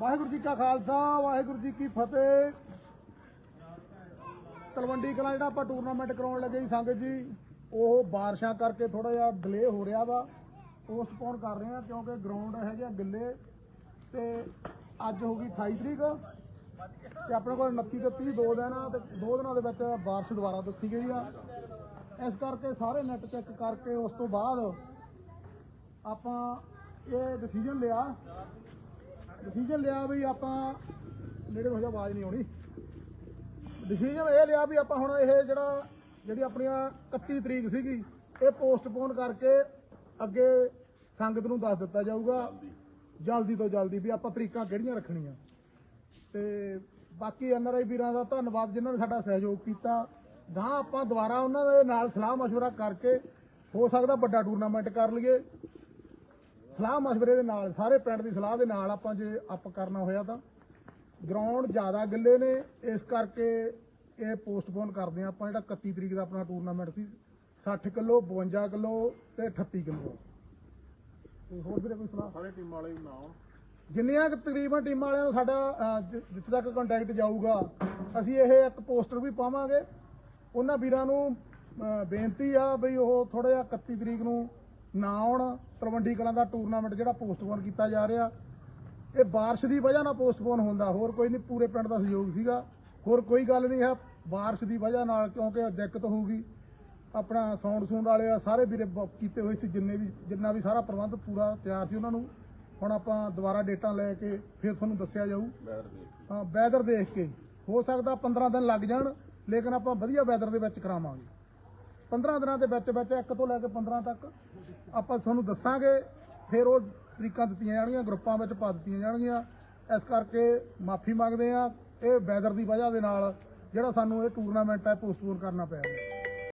ਵਾਹਿਗੁਰੂ ਜੀ ਕਾ ਖਾਲਸਾ, ਵਾਹਿਗੁਰੂ ਜੀ ਕੀ ਫਤਿਹ। ਤਲਵੰਡੀ ਕਲਾਂ ਜਿਹੜਾ ਆਪਾਂ ਟੂਰਨਾਮੈਂਟ ਕਰਾਉਣ ਲੱਗੇ ਜੀ ਸੰਗਤ ਜੀ, ਉਹ ਬਾਰਿਸ਼ਾਂ ਕਰਕੇ ਥੋੜਾ ਜਿਹਾ ਡਿਲੇ ਹੋ ਰਿਹਾ ਵਾ। ਪੋਸਟਪੋਨ ਕਰ ਰਹੇ ਆ ਕਿਉਂਕਿ ਗਰਾਊਂਡ ਹੈਗੇ ਆ ਗਿੱਲੇ। ਤੇ ਅੱਜ ਹੋ ਗਈ 28 ਤਰੀਕ ਤੇ ਆਪਣੇ ਕੋਲ 29 ਤੇ 30 ਦੋ ਦਿਨ ਆ ਤੇ ਦੋ ਦਿਨਾਂ ਦੇ ਵਿੱਚ ਬਾਰਿਸ਼ ਦੁਬਾਰਾ ਦੱਸੀ ਗਈ ਆ। ਇਸ ਕਰਕੇ ਸਾਰੇ ਨੈਟ ਚੈੱਕ ਕਰਕੇ ਉਸ ਤੋਂ ਬਾਅਦ ਆਪਾਂ ਇਹ ਡਿਸੀਜਨ ਲਿਆ ਡਿਸੀਜਨ ਲਿਆ ਵੀ ਆਪਾਂ ਨੇੜੇ ਹੋ ਜਾ ਆਵਾਜ਼ ਨਹੀਂ ਆਉਣੀ ਡਿਸੀਜਨ ਇਹ ਲਿਆ ਵੀ ਆਪਾਂ ਹੁਣ ਇਹ ਜਿਹੜਾ ਜਿਹੜੀ ਆਪਣੀਆਂ 31 ਤਰੀਕ ਸੀਗੀ ਇਹ ਪੋਸਟਪੋਨ ਕਰਕੇ ਅੱਗੇ ਸੰਗਤ ਨੂੰ ਦੱਸ ਦਿੱਤਾ ਜਾਊਗਾ ਜਲਦੀ ਤੋਂ ਜਲਦੀ ਵੀ ਆਪਾਂ ਤਰੀਕਾਂ ਕਿਹੜੀਆਂ ਰੱਖਣੀਆਂ ਤੇ ਬਾਕੀ ਐਨਆਰਆਈ ਵੀਰਾਂ ਦਾ ਧੰਨਵਾਦ ਜਿਨ੍ਹਾਂ ਨੇ ਸਾਡਾ ਸਹਿਯੋਗ ਕੀਤਾ ਗਾਂ ਆਪਾਂ ਦੁਬਾਰਾ ਉਹਨਾਂ ਦੇ ਨਾਲ ਸਲਾਹ مشورہ ਕਰਕੇ ਹੋ ਸਕਦਾ ਵੱਡਾ ਟੂਰਨਾਮੈਂਟ ਕਰ ਲਈਏ ਸਲਾਹ مشਵਰੇ ਦੇ ਨਾਲ ਸਾਰੇ ਪਿੰਡ ਦੀ ਸਲਾਹ ਦੇ ਨਾਲ ਆਪਾਂ ਜੇ ਅਪ ਕਰਨਾ ਹੋਇਆ ਤਾਂ। ਗਰਾਊਂਡ ਜ਼ਿਆਦਾ ਗਿੱਲੇ ਨੇ ਇਸ ਕਰਕੇ ਇਹ ਪੋਸਟਪੋਨ ਕਰਦੇ ਆ ਆਪਾਂ ਜਿਹੜਾ 31 ਤਰੀਕ ਦਾ ਆਪਣਾ ਟੂਰਨਾਮੈਂਟ ਸੀ। 60 ਕਿਲੋ 52 ਕਿਲੋ ਤੇ 38 ਕਿਲੋ। ਹੋਰ ਵੀਰੇ ਕੋਈ ਸਲਾਹ? ਸਾਰੇ ਟੀਮ ਵਾਲੇ ਨਾ ਆਉਣ ਜਿੰਨੀਆਂ ਤਕਰੀਬਨ ਟੀਮਾਂ ਵਾਲਿਆਂ ਨੂੰ ਸਾਡਾ ਜਿੱਥੇ ਤੱਕ ਕੰਟੈਕਟ ਜਾਊਗਾ ਅਸੀਂ ਇਹ ਇੱਕ ਪੋਸਟਰ ਵੀ ਪਾਵਾਂਗੇ। ਉਹਨਾਂ ਵੀਰਾਂ ਨੂੰ ਬੇਨਤੀ ਆ ਬਈ ਉਹ ਥੋੜਾ ਜਿਹਾ 31 ਤਰੀਕ ਨੂੰ ਨਾ ਆਉਣ ਤਲਵੰਡੀ ਕਲਾਂ ਦਾ ਟੂਰਨਾਮੈਂਟ ਜਿਹੜਾ ਪੋਸਟਪੋਨ ਕੀਤਾ ਜਾ ਰਿਹਾ ਇਹ ਬਾਰਿਸ਼ ਦੀ ਵਜ੍ਹਾ ਨਾਲ ਪੋਸਟਪੋਨ ਹੁੰਦਾ ਹੋਰ ਕੋਈ ਨਹੀਂ ਪੂਰੇ ਪਿੰਡ ਦਾ ਸਹਿਯੋਗ ਸੀਗਾ। ਹੋਰ ਕੋਈ ਗੱਲ ਨਹੀਂ ਹੈ ਬਾਰਿਸ਼ ਦੀ ਵਜ੍ਹਾ ਨਾਲ ਕਿਉਂਕਿ ਦਿੱਕਤ ਹੋਊਗੀ। ਆਪਣਾ ਸਾਊਂਡ ਸੂੰਡ ਵਾਲੇ ਆ ਸਾਰੇ ਵੀਰੇ ਕੀਤੇ ਹੋਏ ਸੀ ਜਿੰਨੇ ਵੀ ਜਿੰਨਾ ਵੀ ਸਾਰਾ ਪ੍ਰਬੰਧ ਪੂਰਾ ਤਿਆਰ ਸੀ ਉਹਨਾਂ ਨੂੰ। ਹੁਣ ਆਪਾਂ ਦੁਬਾਰਾ ਡੇਟਾਂ ਲੈ ਕੇ ਫਿਰ ਤੁਹਾਨੂੰ ਦੱਸਿਆ ਜਾਊ। ਹਾਂ ਵੈਦਰ ਦੇਖ ਕੇ। ਹੋ ਸਕਦਾ 15 ਦਿਨ ਲੱਗ ਜਾਣ ਲੇਕਿਨ ਆਪਾਂ ਵਧੀਆ ਵੈਦਰ ਦੇ ਵਿੱਚ ਕਰਾਵਾਂਗੇ। 15 ਦਿਨਾਂ ਦੇ ਵਿੱਚ ਵਿੱਚ ਇੱਕ ਤੋਂ ਲੈ ਕੇ 15 ਤੱਕ ਆਪਾਂ ਤੁਹਾਨੂੰ ਦੱਸਾਂਗੇ, ਫਿਰ ਉਹ ਤਰੀਕਾਂ ਦਿੱਤੀਆਂ ਜਾਣਗੀਆਂ, ਗਰੁੱਪਾਂ ਵਿੱਚ ਪਾ ਦਿੱਤੀਆਂ ਜਾਣਗੀਆਂ। ਇਸ ਕਰਕੇ ਮਾਫੀ ਮੰਗਦੇ ਆ ਇਹ ਵੈਦਰ ਦੀ ਵਜ੍ਹਾ ਦੇ ਨਾਲ ਜਿਹੜਾ ਸਾਨੂੰ ਇਹ ਟੂਰਨਾਮੈਂਟ ਹੈ ਪੋਸਟਪੋਨ ਕਰਨਾ ਪਿਆ।